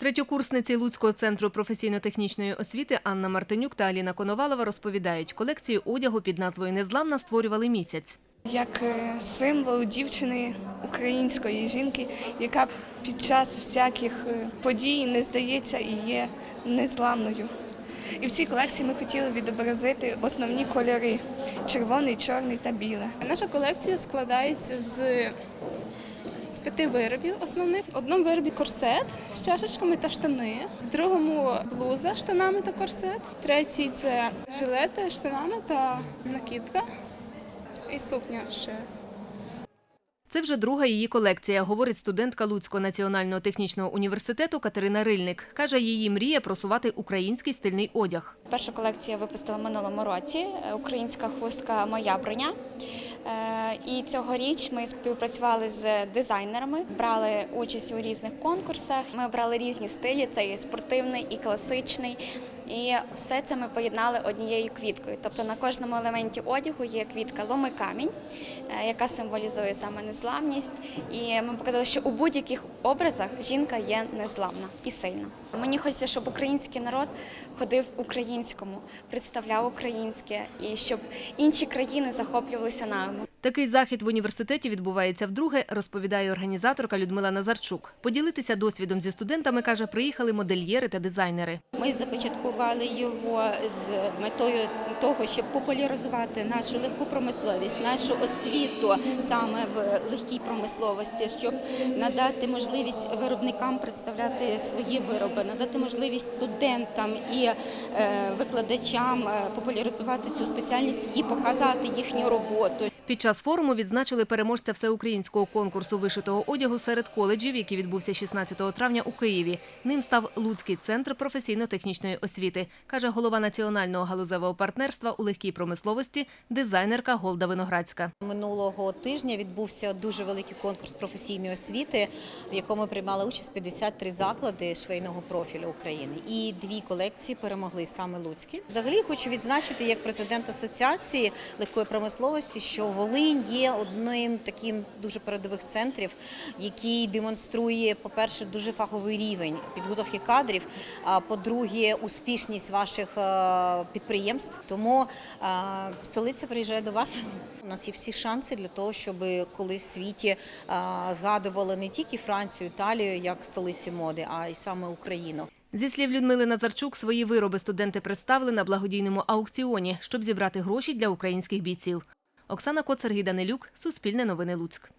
Третьокурсниці Луцького центру професійно-технічної освіти Анна Мартинюк та Аліна Коновалова розповідають, колекцію одягу під назвою Незламна створювали місяць. як е, символ дівчини української жінки, яка під час всяких е, подій не здається і є незламною. І в цій колекції ми хотіли відобразити основні кольори червоний, чорний та біле. Наша колекція складається з, з п'яти виробів основних. В одному виробі корсет з чашечками та штани, в другому блуза штанами та корсет, третій це жилети штанами та накидка і сукня ще. Це вже друга її колекція, говорить студентка Луцького національного технічного університету Катерина Рильник. Каже, її мрія просувати український стильний одяг. Першу колекцію я випустила минулому році. Українська хустка Моя броня. Е, І цьогоріч ми співпрацювали з дизайнерами, брали участь у різних конкурсах. Ми обрали різні стилі: це і спортивний, і класичний. І все це ми поєднали однією квіткою. Тобто на кожному елементі одягу є квітка ломи камінь, е, яка символізує саме незламність. І ми показали, що у будь-яких образах жінка є незламна і сильна. Мені хочеться, щоб український народ ходив українському, представляв українське і щоб інші країни захоплювалися нами. Такий захід в університеті відбувається вдруге, розповідає організаторка Людмила Назарчук. Поділитися досвідом зі студентами, каже, приїхали модельєри та дизайнери. Ми започаткували його з метою того, щоб популяризувати нашу легку промисловість, нашу освіту саме в легкій промисловості, щоб надати можливість виробникам представляти свої вироби, надати можливість студентам і е, викладачам е, популяризувати цю спеціальність і показати їхню роботу. Під час форуму відзначили переможця всеукраїнського конкурсу вишитого одягу серед коледжів, який відбувся 16 травня у Києві. Ним став Луцький центр професійно-технічної освіти, каже голова національного галузевого партнерства у легкій промисловості, дизайнерка Голда Виноградська. Минулого тижня відбувся дуже великий конкурс професійної освіти, в якому приймали участь 53 заклади швейного профілю України. І дві колекції перемогли саме Луцькі. Взагалі хочу відзначити як президент асоціації легкої промисловості, що Волинь є одним таким дуже передових центрів, який демонструє, по-перше, дуже фаховий рівень підготовки кадрів. А по-друге, успішність ваших е, підприємств. Тому е, столиця приїжджає до вас. У нас є всі шанси для того, щоб колись в світі е, згадували не тільки Францію, Італію як столиці моди, а й саме Україну. Зі слів Людмили Назарчук, свої вироби студенти представили на благодійному аукціоні, щоб зібрати гроші для українських бійців. Оксана Коцер, Данилюк, Суспільне новини Луцьк.